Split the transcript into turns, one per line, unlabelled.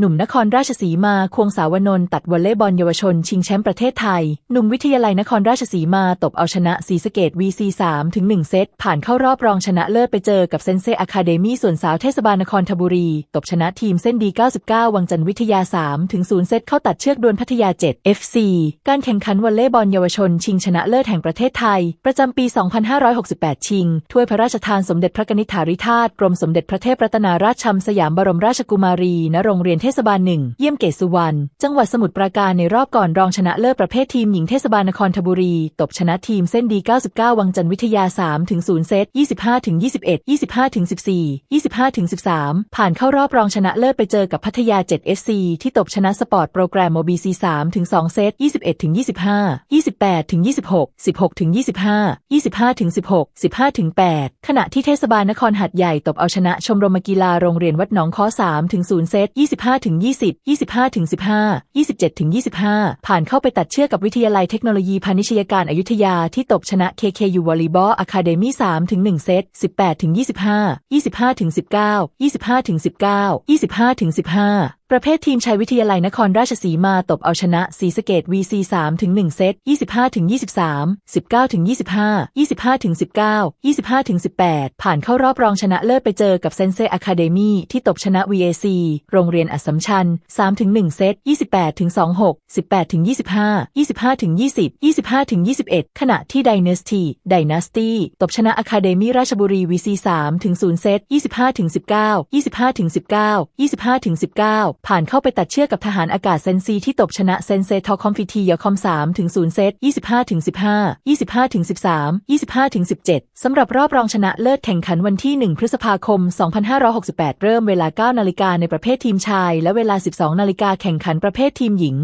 หนุ่มนครราชสีมาควงสาวนนท์ตัดวอลเลย์บอลเยาวชน ชิงแชมป์ประเทศไทย หนุ่มวิทยาลัยนครราชสีมาตบเอาชนะสีสเกต VC 3ถึง1เซต ผ่านเข้ารอบรองชนะเลิศไปเจอกับเซนเซอะคาเดมี่ส่วนสาวเทศบาลนครทบุรี ตบชนะทีมเส้นดี 99 วังจันทร์วิทยา3ถึง0เซตเข้าตัดเชือกดวลพัทยา 7 FC การแข่งขันวอลเลย์บอลเยาวชน ชิงชนะเลิศแห่งประเทศไทย ประจำปี 2568 ชิง ถ้วยพระราชทานสมเด็จพระนิธิถาธิราชกรมสมเด็จพระเทพรัตนาราชชมสยามบรมราชกุมารีณโรงเรียนเทศบาลหนึ่งเยี่ยมเกศสุวรรณ จังหวัดสมุทรปราการในรอบก่อนรองชนะเลิศประเภททีมหญิงเทศบาลนครทบุรี ตบชนะทีมเส้นดี 99 วังจันทร์วิทยา 3 ถึง 0 เซต 25 ถึง 21 25 ถึง 14 25 ถึง 13 ผ่านเข้ารอบรองชนะเลิศไปเจอกับพัทยา 7 FC ที่ตบชนะสปอร์ตโปรแกรมโมบีซี3ถึง 2 เซต 21 ถึง 25 28 ถึง 26 16 ถึง 25 25 ถึง 16 15 ถึง 8 ขณะที่เทศบาลนครหัดใหญ่ตบเอาชนะชมรมกีฬาโรงเรียนวัดหนองค้อ3ถึง 0 เซต 25ถึง20 25ถึง15 27ถึง25 ผ่านเข้าไปตัดเชือกกับวิทยาลัยเทคโนโลยีพาณิชยการอายุทยาที่ตบชนะ KKU Volleyball Academy 3ถึง1เซต18ถึง25 25ถึง19 25ถึง19 25ถึง15 ประเภททีมชายวิทยาลัยนครราชสีมาตบเอาชนะสีสเกต VC 3ถึง1เซต 25ถึง23 19ถึง25 25ถึง19 25ถึง18 ผ่านเข้ารอบรองชนะเลิศไปเจอกับเซนเซอะคาเดมี่ที่ตบชนะ VAC โรงเรียนอัสสัมชัญ3ถึง1เซต 28ถึง26 18ถึง25 25ถึง20 25ถึง21 ขณะที่ Dynasty Dynasty ตบชนะอะคาเดมี่ราชบุรี VC 3ถึง0เซต 25ถึง19 25ถึง19 25ถึง19ผ่านเข้าไปตัดเชือกกับทหารอากาศเซนซีที่ตบชนะเซนเซทอคอมฟิทียอคอม3ถึง0เซต25ถึง15 25ถึง13 25ถึง17สำหรับรอบรองชนะเลิศแข่งขันวันที่1พฤษภาคม2568เริ่มเวลา9นาฬิกาในประเภททีมชาย และเวลา12นาฬิกาแข่งขันประเภททีมหญิง